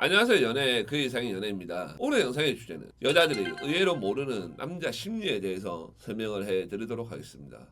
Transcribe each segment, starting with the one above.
안녕하세요. 연애 그 이상의 연애입니다. 오늘 영상의 주제는 여자들이 의외로 모르는 남자 심리에 대해서 설명을 해드리도록 하겠습니다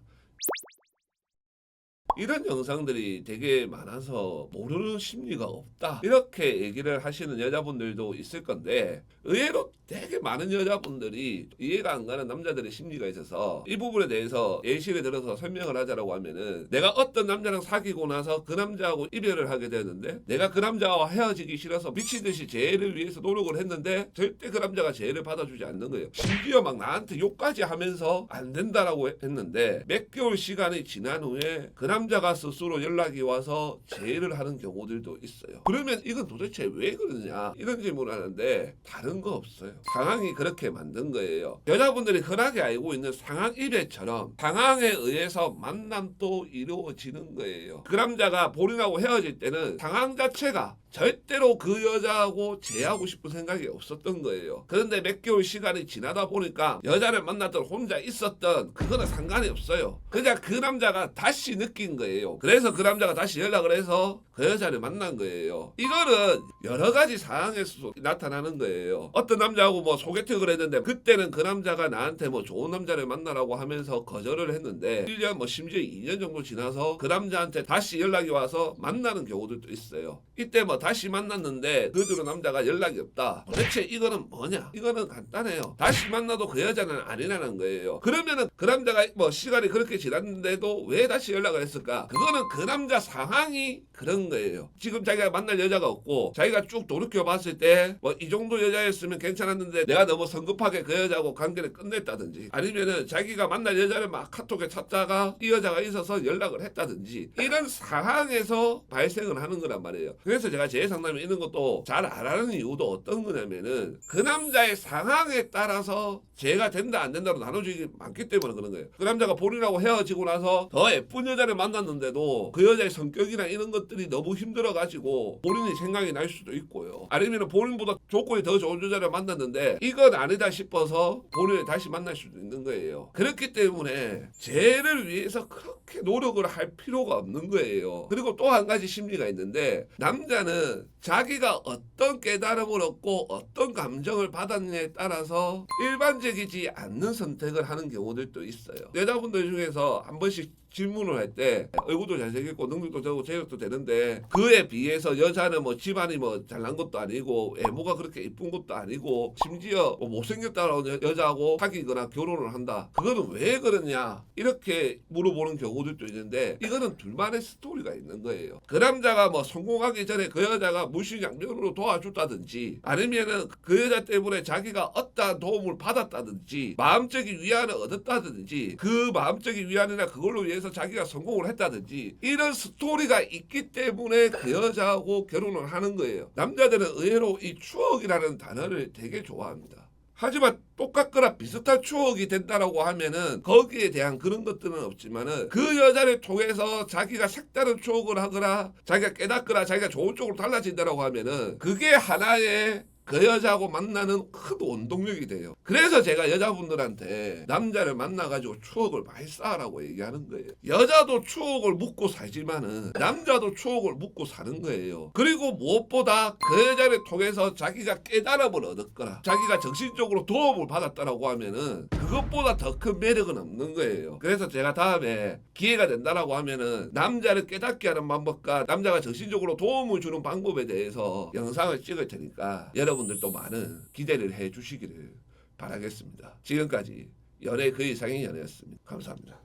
이런 영상들이 되게 많아서 모르는 심리가 없다 이렇게 얘기를 하시는 여자분들도 있을 건데 의외로 되게 많은 여자분들이 이해가 안 가는 남자들의 심리가 있어서 이 부분에 대해서 예시를 들어서 설명을 하자라고 하면은 내가 어떤 남자랑 사귀고 나서 그 남자하고 이별을 하게 되는데 내가 그 남자와 헤어지기 싫어서 미친 듯이 재해를 위해서 노력을 했는데 절대 그 남자가 재해를 받아주지 않는 거예요. 심지어 막 나한테 욕까지 하면서 안 된다라고 했는데 몇 개월 시간이 지난 후에 그 남자 가 스스로 연락이 와서 재해를 하는 경우들도 있어요. 그러면 이건 도대체 왜 그러냐 이런 질문을 하는데 다른 거 없어요. 상황이 그렇게 만든 거예요. 여자분들이 흔하게 알고 있는 상황 이별처럼 상황에 의해서 만남도 이루어지는 거예요. 그 남자가 본인하고 헤어질 때는 상황 자체가 절대로 그 여자하고 재하고 싶은 생각이 없었던 거예요. 그런데 몇 개월 시간이 지나다 보니까 여자를 만났던 혼자 있었던 그거는 상관이 없어요. 그냥 그 남자가 다시 느낀 거예요. 그래서 그 남자가 다시 연락을 해서 그 여자를 만난 거예요. 이거는 여러 가지 상황에서 나타나는 거예요. 어떤 남자하고 뭐 소개팅을 했는데 그때는 그 남자가 나한테 뭐 좋은 남자를 만나라고 하면서 거절을 했는데 1년 뭐 심지어 2년 정도 지나서 그 남자한테 다시 연락이 와서 만나는 경우들도 있어요. 이때 뭐 다시 만났는데 그 뒤로 남자가 연락이 없다. 도대체 이거는 뭐냐? 이거는 간단해요. 다시 만나도 그 여자는 아니라는 거예요. 그러면은 그 남자가 뭐 시간이 그렇게 지났는데도 왜 다시 연락을 했을까? 그거는 그 남자 상황이 그런 거예요. 지금 자기가 만날 여자가 없고 자기가 쭉 돌이켜 봤을 때 뭐 이 정도 여자였으면 괜찮았는데 내가 너무 성급하게 그 여자하고 관계를 끝냈다든지 아니면은 자기가 만날 여자를 막 카톡에 찾다가 이 여자가 있어서 연락을 했다든지 이런 상황에서 발생을 하는 거란 말이에요. 그래서 제가 제 상담에 있는 것도 잘 안 하는 이유도 어떤 거냐면은 그 남자의 상황에 따라서 제가 된다 안 된다로 나눠지기 많기 때문에 그런 거예요. 그 남자가 본인하고 헤어지고 나서 더 예쁜 여자를 만 났는데도 그 여자의 성격이나 이런 것들이 너무 힘들어가지고 본인이 생각이 날 수도 있고요. 아니면 본인보다 조건이 더 좋은 여자를 만났는데 이건 아니다 싶어서 본인을 다시 만날 수도 있는 거예요. 그렇기 때문에 쟤를 위해서 그렇게 노력을 할 필요가 없는 거예요. 그리고 또 한 가지 심리가 있는데 남자는 자기가 어떤 깨달음을 얻고 어떤 감정을 받았느냐에 따라서 일반적이지 않는 선택을 하는 경우들도 있어요. 여자분들 중에서 한 번씩 질문을 할 때 얼굴도 잘생겼고 능력도 되고 재력도 되는데 그에 비해서 여자는 뭐 집안이 뭐 잘난 것도 아니고 외모가 그렇게 이쁜 것도 아니고 심지어 뭐 못생겼다라고 여- 여자하고 사귀거나 결혼을 한다. 그거는 왜 그러냐? 이렇게 물어보는 경우들도 있는데 이거는 둘만의 스토리가 있는 거예요. 그 남자가 뭐 성공하기 전에 그 여자가 물신양면으로 도와줬다든지 아니면은 그 여자 때문에 자기가 어떠한 도움을 받았다든지 마음적인 위안을 얻었다든지 그 마음적인 위안이나 그걸로 위해서 자기가 성공을 했다든지 이런 스토리가 있기 때문에 그 여자하고 결혼을 하는 거예요. 남자들은 의외로 이 추억이라는 단어를 되게 좋아합니다. 하지만 똑같거나 비슷한 추억이 된다라고 하면은 거기에 대한 그런 것들은 없지만은 그 여자를 통해서 자기가 색다른 추억을 하거나 자기가 깨닫거나 자기가 좋은 쪽으로 달라진다라고 하면은 그게 하나의 그 여자하고 만나는 큰 원동력이 돼요. 그래서 제가 여자분들한테 남자를 만나가지고 추억을 많이 쌓으라고 얘기하는 거예요. 여자도 추억을 묻고 살지만은 남자도 추억을 묻고 사는 거예요. 그리고 무엇보다 그 여자를 통해서 자기가 깨달음을 얻었거나 자기가 정신적으로 도움을 받았다라고 하면은 그것보다 더 큰 매력은 없는 거예요. 그래서 제가 다음에 기회가 된다라고 하면은 남자를 깨닫게 하는 방법과 남자가 정신적으로 도움을 주는 방법에 대해서 영상을 찍을 테니까 여러분들도 많은 기대를 해 주시기를 바라겠습니다. 지금까지 연애 그 이상의 연애였습니다. 감사합니다.